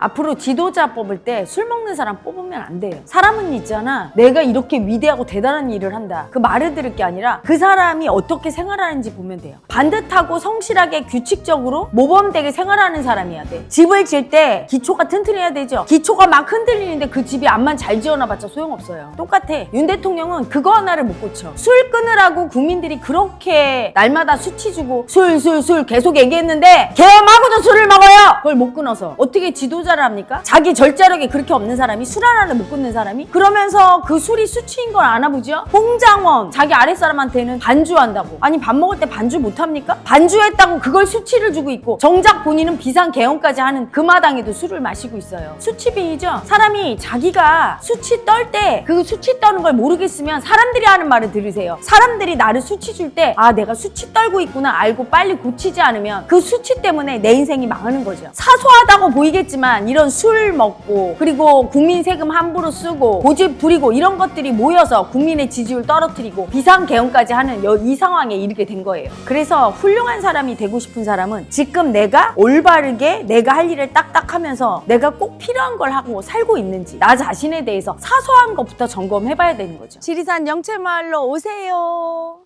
앞으로 지도자 뽑을 때 술 먹는 사람 뽑으면 안 돼요. 사람은 있잖아. 내가 이렇게 위대하고 대단한 일을 한다. 그 말을 들을 게 아니라 그 사람이 어떻게 생활하는지 보면 돼요. 반듯하고 성실하게 규칙적으로 모범되게 생활하는 사람이어야 돼. 집을 질 때 기초가 튼튼해야 되죠. 기초가 막 흔들리는데 그 집이 암만 잘 지어놔봤자 소용없어요. 똑같아. 윤 대통령은 그거 하나를 못 고쳐. 술 끊으라고 국민들이 그렇게 날마다 수치 주고 술 술 술 계속 얘기했는데 개엄하고도 술을 먹어요. 그걸 못 끊어서 어떻게 지도자 를 합니까? 자기 절제력이 그렇게 없는 사람이 술 하나를 못 끊는 사람이 그러면서 그 술이 수치인 걸 아나 보죠? 홍장원 자기 아랫사람한테는 반주한다고 아니 밥 먹을 때 반주 못 합니까? 반주했다고 그걸 수치를 주고 있고 정작 본인은 비상 개헌까지 하는 그 마당에도 술을 마시고 있어요. 수치빙이죠. 사람이 자기가 수치 떨 때 그 수치 떠는 걸 모르겠으면 사람들이 하는 말을 들으세요. 사람들이 나를 수치 줄 때 아 내가 수치 떨고 있구나 알고 빨리 고치지 않으면 그 수치 때문에 내 인생이 망하는 거죠. 사소하다고 보이겠지만 이런 술 먹고 그리고 국민 세금 함부로 쓰고 고집 부리고 이런 것들이 모여서 국민의 지지율 떨어뜨리고 비상 개헌까지 하는 여- 이 상황에 이르게 된 거예요. 그래서 훌륭한 사람이 되고 싶은 사람은 지금 내가 올바르게 내가 할 일을 딱딱 하면서 내가 꼭 필요한 걸 하고 살고 있는지 나 자신에 대해서 사소한 것부터 점검해 봐야 되는 거죠. 지리산 영채마을로 오세요.